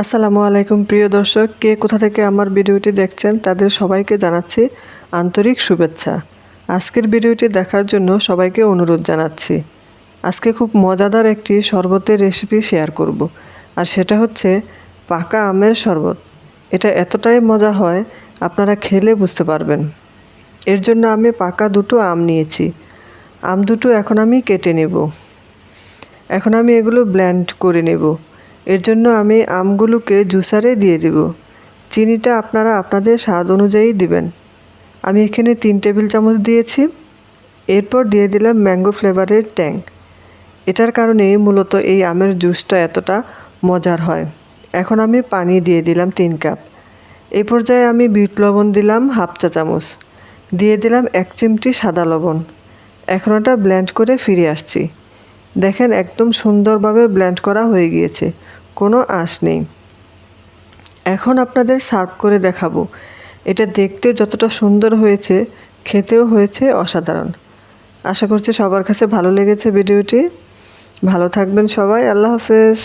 আসসালামু আলাইকুম, প্রিয় দর্শক। কে কোথা থেকে আমার ভিডিওটি দেখছেন, তাদের সবাইকে জানাচ্ছি আন্তরিক শুভেচ্ছা। আজকের ভিডিওটি দেখার জন্য সবাইকে অনুরোধ জানাচ্ছি। আজকে খুব মজাদার একটি শরবতের রেসিপি শেয়ার করব, আর সেটা হচ্ছে পাকা আমের শরবত। এটা এতটাই মজা হয়, আপনারা খেলে বুঝতে পারবেন। এর জন্য আমি পাকা দুটো আম নিয়েছি। আম দুটো এখন আমি কেটে নেব। এখন আমি এগুলো ব্ল্যান্ড করে নেব। এর জন্য আমি আমগুলোকে জুসারে দিয়ে দেব। চিনিটা আপনারা আপনাদের স্বাদ অনুযায়ী দিবেন। আমি এখানে তিন টেবিল চামচ দিয়েছি। এরপর দিয়ে দিলাম ম্যাঙ্গো ফ্লেভারের ট্যাং। এটার কারণেই মূলত এই আমের জুসটা এতটা মজার হয়। এখন আমি পানি দিয়ে দিলাম তিন কাপ। এই পর্যায়ে আমি বিট লবণ দিলাম হাফ চা চামচ। দিয়ে দিলাম এক চিমটি সাদা লবণ। এখন ওটা ব্ল্যান্ড করে ফিরে আসছি। দেখেন একদম সুন্দরভাবে ব্ল্যান্ড করা হয়ে গিয়েছে, কোনো আঁশ নেই। এখন আপনাদের সার্ভ করে দেখাবো। এটা দেখতে যতটা সুন্দর হয়েছে, খেতেও হয়েছে অসাধারণ। আশা করছি সবার কাছে ভালো লেগেছে ভিডিওটি। ভালো থাকবেন সবাই, আল্লাহ হাফেজ।